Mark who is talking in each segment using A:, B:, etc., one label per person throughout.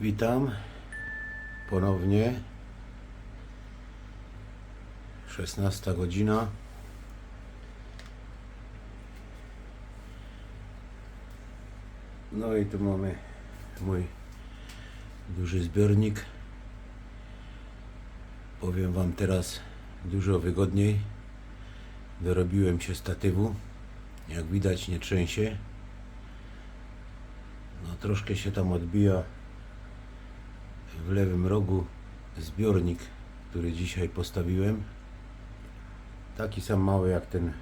A: Witam ponownie. 16 godzina. No i tu mamy mój duży zbiornik. Powiem Wam teraz dużo wygodniej. Dorobiłem się statywu. Jak widać nie trzęsie. No troszkę się tam odbija w lewym rogu zbiornik, który dzisiaj postawiłem. Taki sam mały jak ten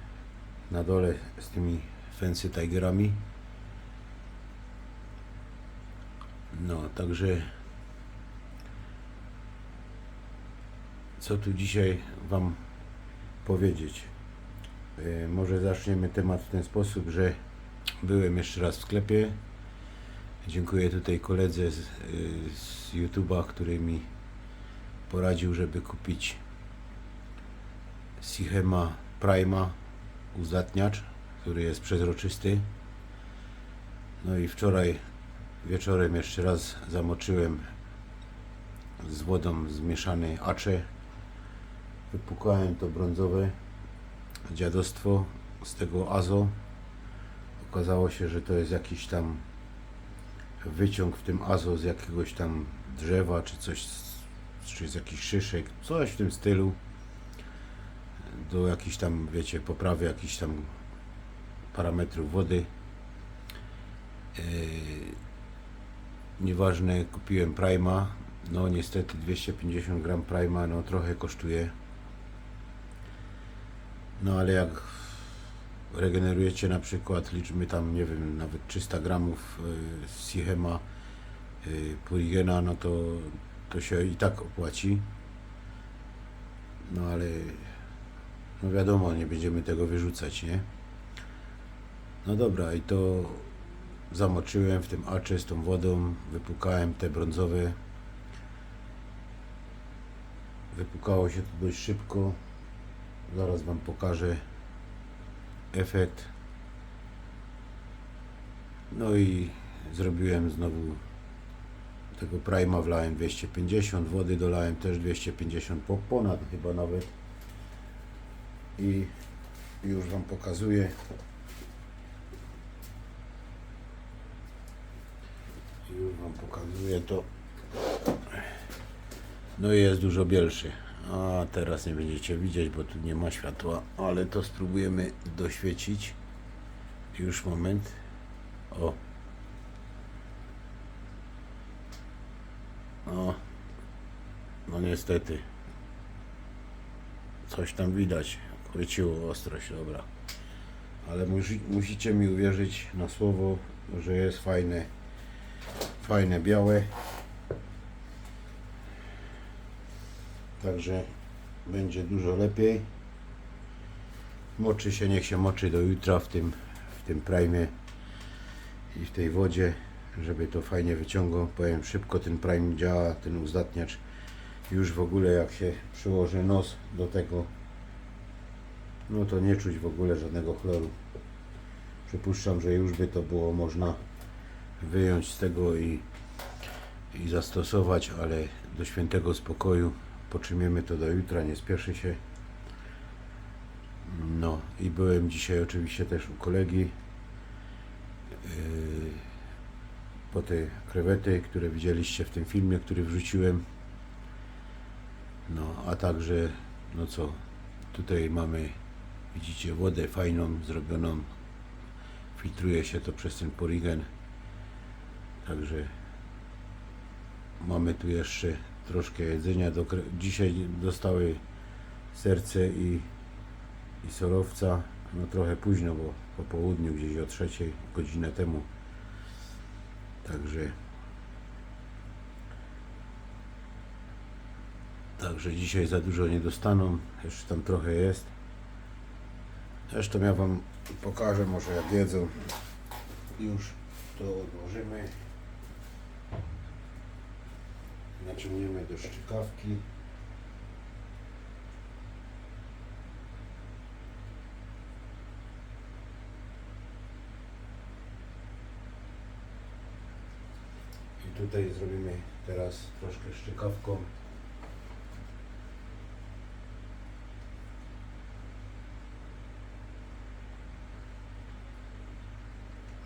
A: na dole z tymi Fancy Tigerami. No, także co tu dzisiaj Wam powiedzieć? E, Może zaczniemy temat w ten sposób, że byłem jeszcze raz w sklepie. Dziękuję tutaj koledze z, y, z YouTube'a, który mi poradził, żeby kupić Sichema Prima uzdatniacz, który jest przezroczysty. No i wczoraj wieczorem jeszcze raz zamoczyłem z wodą zmieszany acze. Wypukałem to brązowe dziadostwo z tego azo. Okazało się, że to jest jakiś tam wyciąg w tym azo z jakiegoś tam drzewa, czy coś, czy z jakichś szyszek, coś w tym stylu. Do jakichś tam, wiecie, poprawy jakichś tam parametrów wody. Yy, nieważne, kupiłem Prima. No niestety 250 gram Prima, no trochę kosztuje. No ale jak regenerujecie na przykład, liczmy tam, nie wiem, nawet 300 gramów y, Sichema y, Purigena, no to, to się i tak opłaci. No ale no wiadomo, nie będziemy tego wyrzucać, nie? No dobra, i to zamoczyłem w tym acze z tą wodą, wypukałem te brązowe. Wypukało się to dość szybko. Zaraz Wam pokażę efekt. No i zrobiłem znowu tego Prima, wlałem 250, wody dolałem też 250, po ponad chyba nawet. I już Wam pokazuję. Już Wam pokazuję to. No i jest dużo bielszy. A teraz nie będziecie widzieć, bo tu nie ma światła, ale to spróbujemy doświecić. Już moment. O. O. No niestety. Coś tam widać. Chwyciło ostrość, dobra. Ale musi, musicie mi uwierzyć na słowo, że jest fajne. Fajne białe. Także będzie dużo lepiej. Moczy się, niech się moczy do jutra w tym, w tym prime i w tej wodzie, żeby to fajnie wyciągło. Powiem szybko ten prime działa, ten uzdatniacz. Już w ogóle jak się przyłoży nos do tego, no to nie czuć w ogóle żadnego chloru. Przypuszczam, że już by to było można wyjąć z tego i, i zastosować, ale do świętego spokoju potrzymiemy to do jutra, nie spieszy się. No i byłem dzisiaj oczywiście też u kolegi yy, po te krewety, które widzieliście w tym filmie, który wrzuciłem. No a także, no co, tutaj mamy, widzicie, wodę fajną, zrobioną. Filtruje się to przez ten porigen. Także mamy tu jeszcze troszkę jedzenia. Do, dzisiaj dostały serce i, i sorowca. No trochę późno, bo po południu, gdzieś o trzeciej, godzinę temu. Także Także dzisiaj za dużo nie dostaną. Jeszcze tam trochę jest. Zresztą ja Wam pokażę, może jak jedzą. Już to odłożymy. Naciągniemy do szczykawki. I tutaj zrobimy teraz troszkę szczykawką.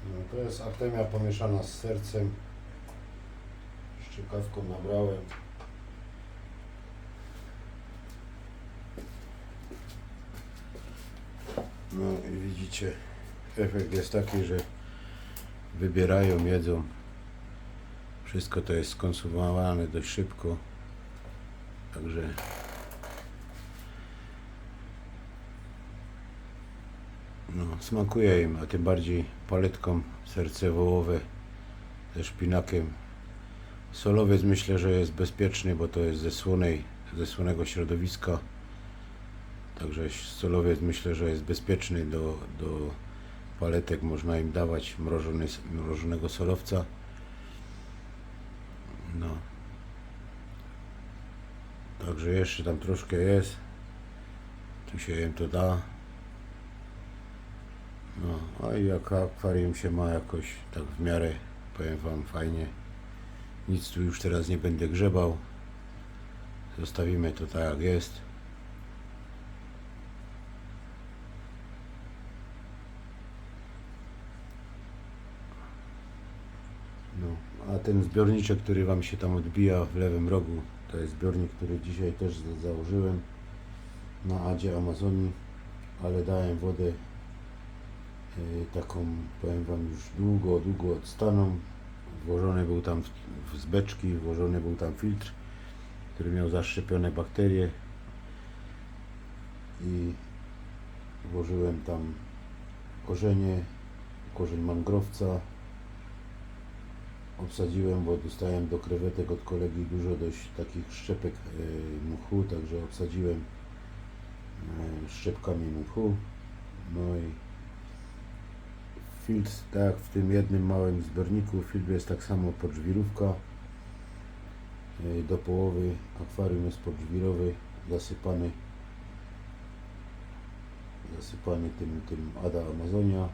A: No, to jest artemia pomieszana z sercem. Szczykawką nabrałem. No i widzicie, efekt jest taki, że wybierają, jedzą. Wszystko to jest skonsumowane dość szybko. Także no, smakuje im, a tym bardziej paletką serce wołowe ze szpinakiem. Solowiec myślę, że jest bezpieczny, bo to jest ze słonej, ze słonego środowiska. Także solowiec myślę, że jest bezpieczny do, do paletek. Można im dawać mrożony, mrożonego solowca. No. Także jeszcze tam troszkę jest. Tu się im to da. No, a i akwarium się ma jakoś tak w miarę, powiem Wam, fajnie. Nic tu już teraz nie będę grzebał. Zostawimy to tak jak jest. No, a ten zbiorniczek, który Wam się tam odbija w lewym rogu, to jest zbiornik, który dzisiaj też za- założyłem na Adzie Amazonii, ale dałem wodę y, taką, powiem Wam, już długo, długo odstaną. Włożony był tam z beczki, włożony był tam filtr, który miał zaszczepione bakterie i włożyłem tam korzenie, korzeń mangrowca, obsadziłem, bo dostałem do krewetek od kolegi dużo dość takich szczepek e, mchu, także obsadziłem e, szczepkami mchu. No i filtr, tak w tym jednym małym zbiorniku, filtr jest tak samo podżwirówka. E, Do połowy akwarium jest podżwirowy, zasypany zasypany tym, tym Ada Amazonia.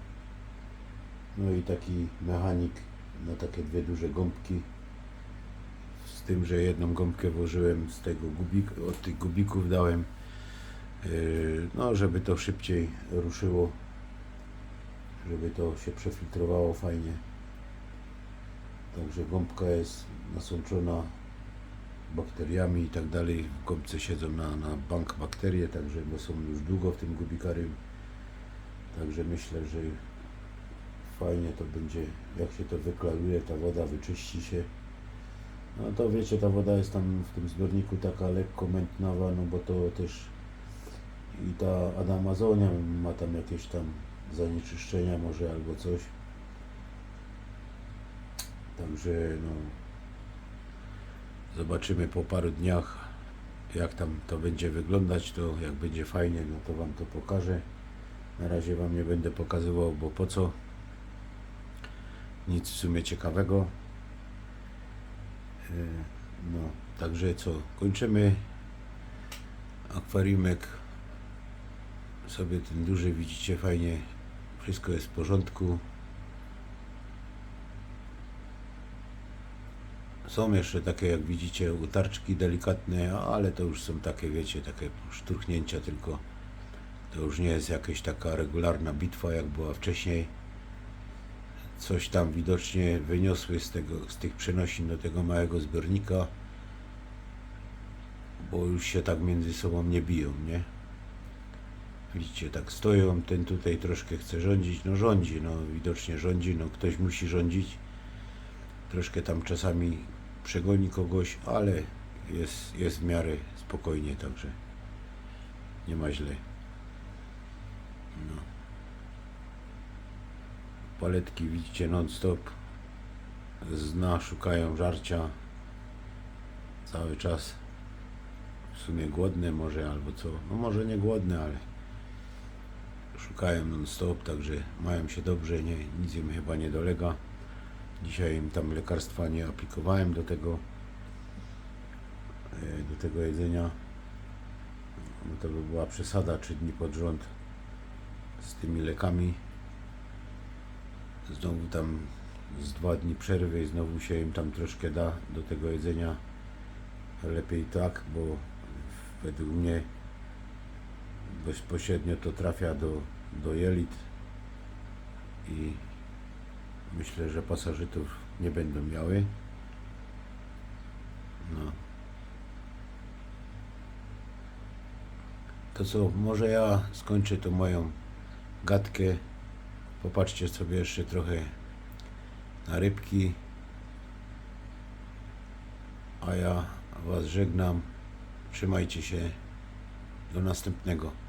A: No i taki mechanik na takie dwie duże gąbki. Z tym, że jedną gąbkę włożyłem z tego gubik, od tych gubików dałem, yy, no żeby to szybciej ruszyło, żeby to się przefiltrowało fajnie. Także gąbka jest nasączona bakteriami i tak dalej. W gąbce siedzą na, na bank bakterie, także bo są już długo w tym gubikarium. Także myślę, że fajnie to będzie, jak się to wyklaruje, ta woda wyczyści się. No to wiecie, ta woda jest tam w tym zbiorniku taka lekko mętnawa, no bo to też i ta Adamazonia ma tam jakieś tam zanieczyszczenia może albo coś. Także no zobaczymy po paru dniach jak tam to będzie wyglądać, to jak będzie fajnie, no to Wam to pokażę. Na razie Wam nie będę pokazywał, bo po co? Nic w sumie ciekawego. E, No, także co, kończymy. Akwariumek sobie ten duży, widzicie fajnie, wszystko jest w porządku. Są jeszcze takie, jak widzicie, utarczki delikatne, ale to już są takie, wiecie, takie szturchnięcia tylko. To już nie jest jakaś taka regularna bitwa, jak była wcześniej. Coś tam widocznie wyniosły z, tego, z tych przenosin do tego małego zbiornika, bo już się tak między sobą nie biją, nie? Widzicie, tak stoją, ten tutaj troszkę chce rządzić, no rządzi, no widocznie rządzi, no ktoś musi rządzić. Troszkę tam czasami przegoni kogoś, ale jest, jest w miarę spokojnie, także nie ma źle. No. Paletki widzicie non-stop z dna szukają żarcia cały czas. W sumie głodne może albo co, no może nie głodne, ale szukają non-stop, także mają się dobrze, nie, nic im chyba nie dolega. Dzisiaj im tam lekarstwa nie aplikowałem do tego e, do tego jedzenia. No to by była przesada 3 dni pod rząd z tymi lekami. Znowu tam z dwa dni przerwy i znowu się im tam troszkę da do tego jedzenia. Lepiej tak, bo według mnie bezpośrednio to trafia do, do jelit i myślę, że pasożytów nie będą miały. No. To co, może ja skończę tą moją gadkę. Popatrzcie sobie jeszcze trochę na rybki. A ja Was żegnam. Trzymajcie się. Do następnego.